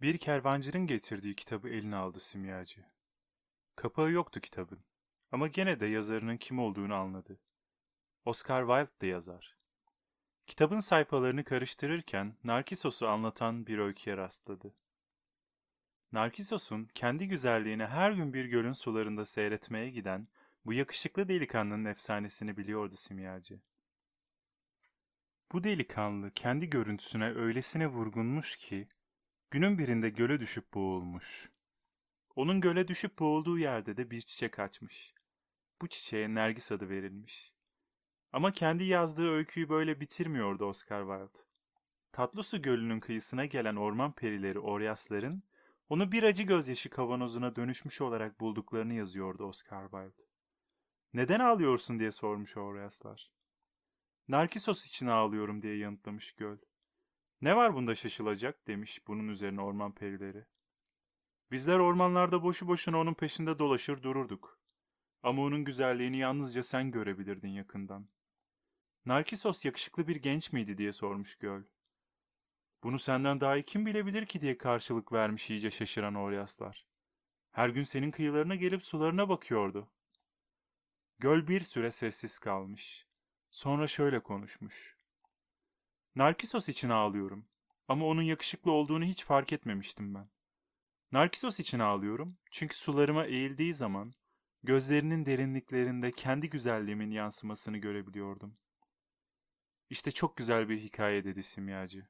Bir kervancının getirdiği kitabı eline aldı simyacı. Kapağı yoktu kitabın. Ama gene de yazarının kim olduğunu anladı. Oscar Wilde de yazar. Kitabın sayfalarını karıştırırken Narkisos'u anlatan bir öyküye rastladı. Narkisos'un kendi güzelliğini her gün bir gölün sularında seyretmeye giden bu yakışıklı delikanlının efsanesini biliyordu simyacı. Bu delikanlı kendi görüntüsüne öylesine vurgunmuş ki günün birinde göle düşüp boğulmuş. Onun göle düşüp boğulduğu yerde de bir çiçek açmış. Bu çiçeğe Nergis adı verilmiş. Ama kendi yazdığı öyküyü böyle bitirmiyordu Oscar Wilde. Tatlısu Gölü'nün kıyısına gelen orman perileri Oryasların onu bir acı gözyaşı kavanozuna dönüşmüş olarak bulduklarını yazıyordu Oscar Wilde. Neden ağlıyorsun diye sormuş Oryaslar. Narkisos için ağlıyorum diye yanıtlamış göl. Ne var bunda şaşılacak demiş bunun üzerine orman perileri. Bizler ormanlarda boşu boşuna onun peşinde dolaşır dururduk. Ama onun güzelliğini yalnızca sen görebilirdin yakından. Narkisos yakışıklı bir genç miydi diye sormuş göl. Bunu senden daha iyi kim bilebilir ki diye karşılık vermiş iyice şaşıran Oryaslar. Her gün senin kıyılarına gelip sularına bakıyordu. Göl bir süre sessiz kalmış. Sonra şöyle konuşmuş. Narkisos için ağlıyorum. Ama onun yakışıklı olduğunu hiç fark etmemiştim ben. Narkisos için ağlıyorum çünkü sularıma eğildiği zaman gözlerinin derinliklerinde kendi güzelliğimin yansımasını görebiliyordum. İşte çok güzel bir hikaye dedi simyacı.